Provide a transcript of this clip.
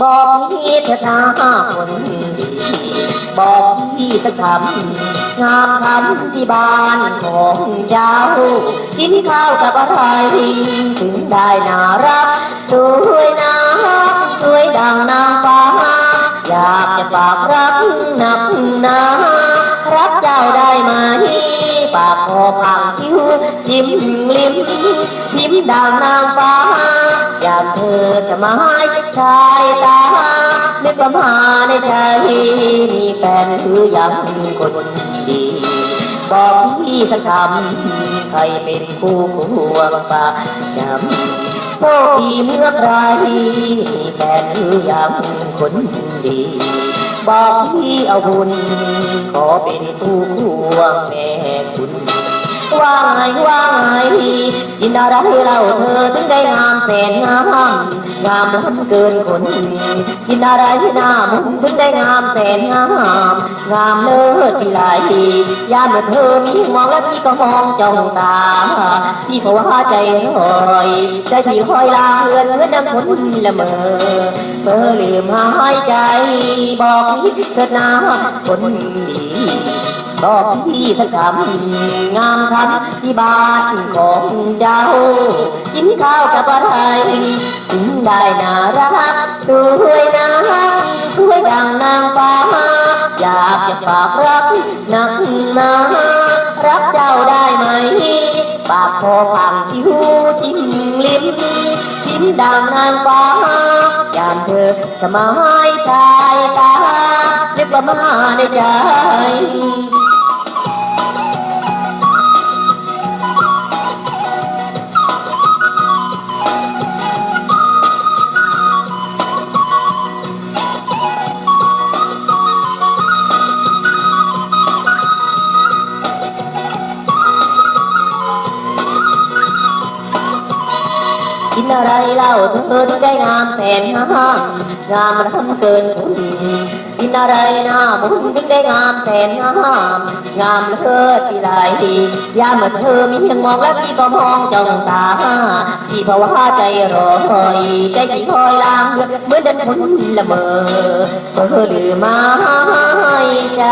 บอกพี่เถิดนาคนดีบอกพี่สักคำงามคำที่บ้านของเจ้ากินข้าวกับอะไรถึงได้น่ารักสวยนะสวยดังนางฟ้าอยากจะฝากรักหนักหนา วจิ้มลิ้มยิ้มดังนางฟ้าอยากเธอจะมาให้ชายตานึกว่ามาในใจมีแฟนหรือยังคนดีบอกพี่สักคำใครเป็นคู่ควงปากจำโชคดีเมื่อใครมีแฟนหรือยังคนดีบอกพี่เอาบุญขอเป็นคู่ควงแม่คุณว่าไงว่า ไงยินอะไรเราเธอถึงได้งามแสนงามงามล้ำเกินคนยินอะไรหน้ามุนถึงได้งามแสนงามงามเลิศที่หลยยามเมื่อเธอมีมองและพี่ก็มองจ้องตาพี่เพราวาใจลอยใจที่คอยลาเฮือนเมือนน้ำฝนละเมอเมื่อลืมหายใจ บอกพี่เถิดนาคน ดีบอกพี่สักคำงามคำที่บ้านของเจ้า กินข้าวกับอะไรถึงได้น่ารักสวยนะสวยดังนางฟ้าอยากจะฝากรักหนักหนารักเจ้าได้ไหมปากคอพังคิ้วจิ้มลิ้มยิ้มดังนางฟ้ายามเธอสมายชายตานึกว่ามาในใจ กินอะไรเล่าเธอถึงได้งามแสนงามงามมันทำเกินคุณกินอะไรน้ามุนถึงได้งามแสนงามงามเลิศที่ไรยามเมื่อเธอมีเพียงมองและพี่ก็มองจ้องตาที่ภาวะใจรอยใจที่คอยลางเลือดเหมือนเดินพ้นละเมอเธอลืมมาใจ